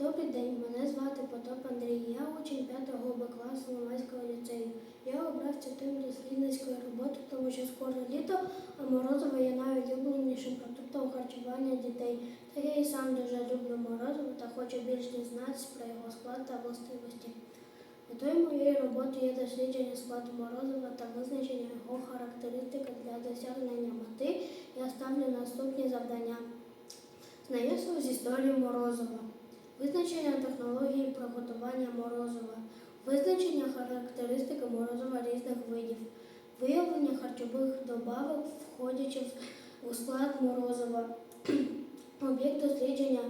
Добрий день, мене звати Потоп Андрій. Я учень 5 Б класу Лиманського ліцею. Я обрав цю тему дослідницької роботи, тому що скоро літо, а морозиво є найулюбленішим продуктом харчування дітей. Та я і сам дуже люблю морозиво та хочу більш дізнатися про його склад та властивості. Метою моєї роботи є дослідження складу морозива та визначення його характеристик для досягнення мети. Я ставлю наступні завдання. Знайомство з історією морозива. Визначення технології приготування морозива, визначення характеристики морозива різних видів, виявлення харчових добавок, входячи в- у склад морозива, об'єкт дослідження.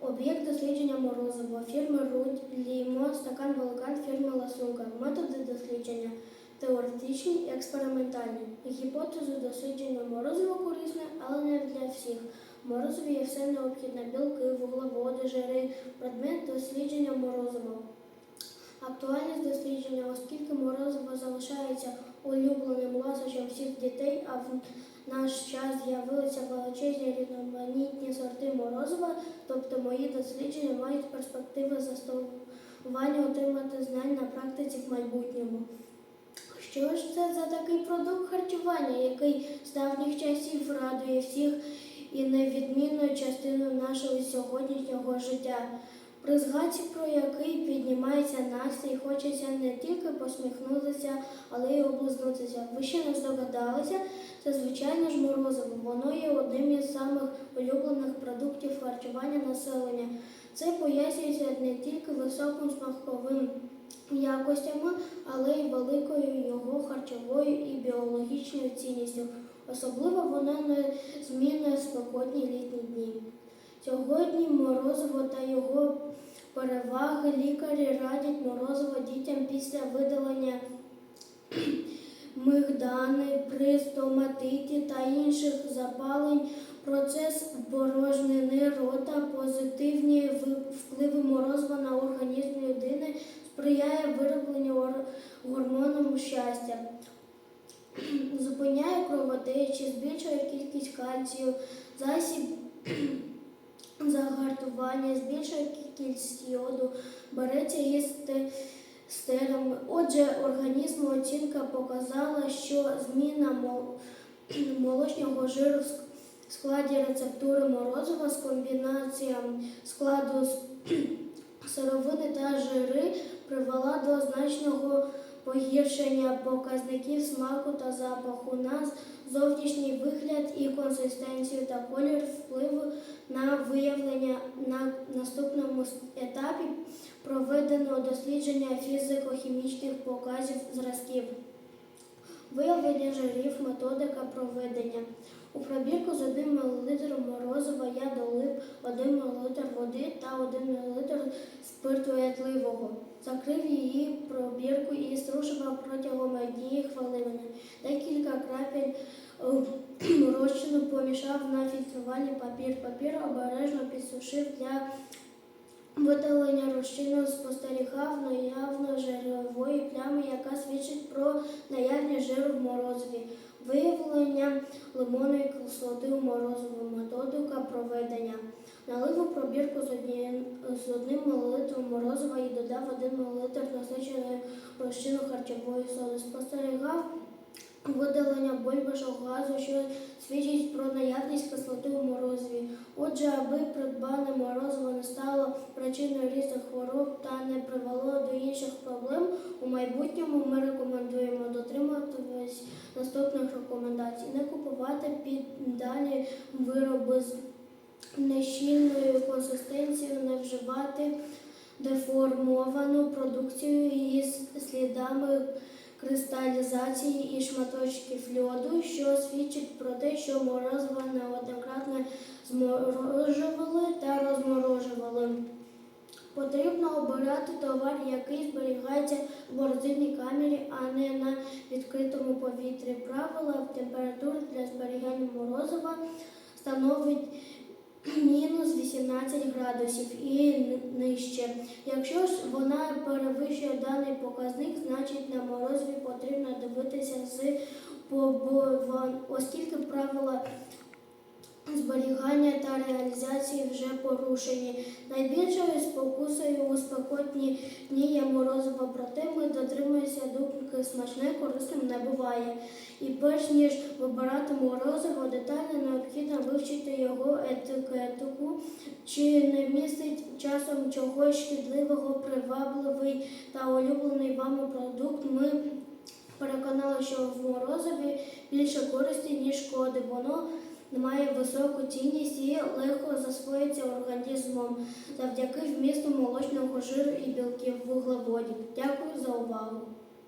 Об'єкт дослідження морозива, фірми Рудь, Лімо, стакан Волкан, фірми Ласунка, методи дослідження, теоретичні і експериментальні. Гіпотези дослідження морозива корисне, але не для всіх. В морозиві є все необхідне білки, вуглеводи, жири, предмет дослідження морозива. Актуальність дослідження, оскільки морозиво залишається улюбленим ласощем всіх дітей, а в наш час з'явилися величезні різноманітні сорти морозива, тобто мої дослідження мають перспективи застосування отримати знань на практиці в майбутньому. Що ж це за такий продукт харчування, який з давніх часів радує всіх і невідмінною частиною нашого сьогоднішнього життя? При згадці про який піднімається настрій, хочеться не тільки посміхнутися, але й облизнутися. Ви ще не здогадалися, це звичайне ж морозиво. Воно є одним із самих улюблених продуктів харчування населення. Це пояснюється не тільки високим смаковим якостями, але й великою його харчовою і біологічною цінністю. Особливо воно не змінює спекотні літні дні. Сьогодні морозиво та його переваги лікарі радять морозиво дітям після видалення мигдани, при стоматиті та інших запалень. Процес порожнини рота, позитивні впливи морозива на організм людини сприяє виробленню гормоном щастя, зупиняє кровотечі, збільшує кількість кальцію, засіб загартування, збільшує кількість йоду, береться із стерами. Отже, організму оцінка показала, що зміна мол- молочного жиру в складі рецептури морозива з комбінацією складу сировини та жири привела до значного погіршення показників смаку та запаху на зовнішній вигляд і консистенцію та колір впливу на виявлення на наступному етапі проведено дослідження фізико-хімічних показів зразків. Виявлення жирів, методика проведення. У пробірку з 1 мл морозива я долив 1 мл води та 1 мл спирту етливого. Закрив її пробірку і струшував протягом однієї хвилини. Декілька крапель е, розчину помішав на фільтрувальний папір. Папір обережно підсушив для видалення розчину спостерігав наявно жирової плями, яка свідчить про наявність жиру в морозиві. Виявлення лимонної кислоти у морозиву, методика проведення. Налив у пробірку з однією з одним мл морозива і додав 1 мл насиченої розчину харчової соди. Спостерігав видалення бульбашок газу, що свідчить про наявність кислоти у морозиві. Отже, аби придбане морозиво не стало причиною різних хвороб та не привело до інших проблем, у майбутньому ми рекомендуємо дотримуватись наступних рекомендацій. Не купувати піддалі вироби з нещільною консистенцією, не вживати деформовану продукцію із слідами кристалізації і шматочків льоду, що свідчить про те, що морозиво неоднократно зморожували та розморожували. Потрібно обирати товар, який зберігається в морозильній камері, а не на відкритому повітрі. Правила температури для зберігання морозива становить мінус 18 градусів і нижче. Якщо ж вона перевищує даний показник, значить на морозі потрібно дивитися з побоювань, оскільки правила зберігання та реалізації вже порушені. Найбільшою спокусою у спекотні дні є морозова проте дотримуємося думки смачне, корисним не буває. І перш ніж вибирати морозиво, детально необхідно вивчити його етикетку, чи не містить часом чогось шкідливого, привабливий та улюблений вами продукт. Ми переконали, що в морозиві більше користі, ніж шкоди. Воно має високу цінність і легко засвоїться організмом завдяки вмісту молочного жиру і білків вуглеводів. Дякую за увагу.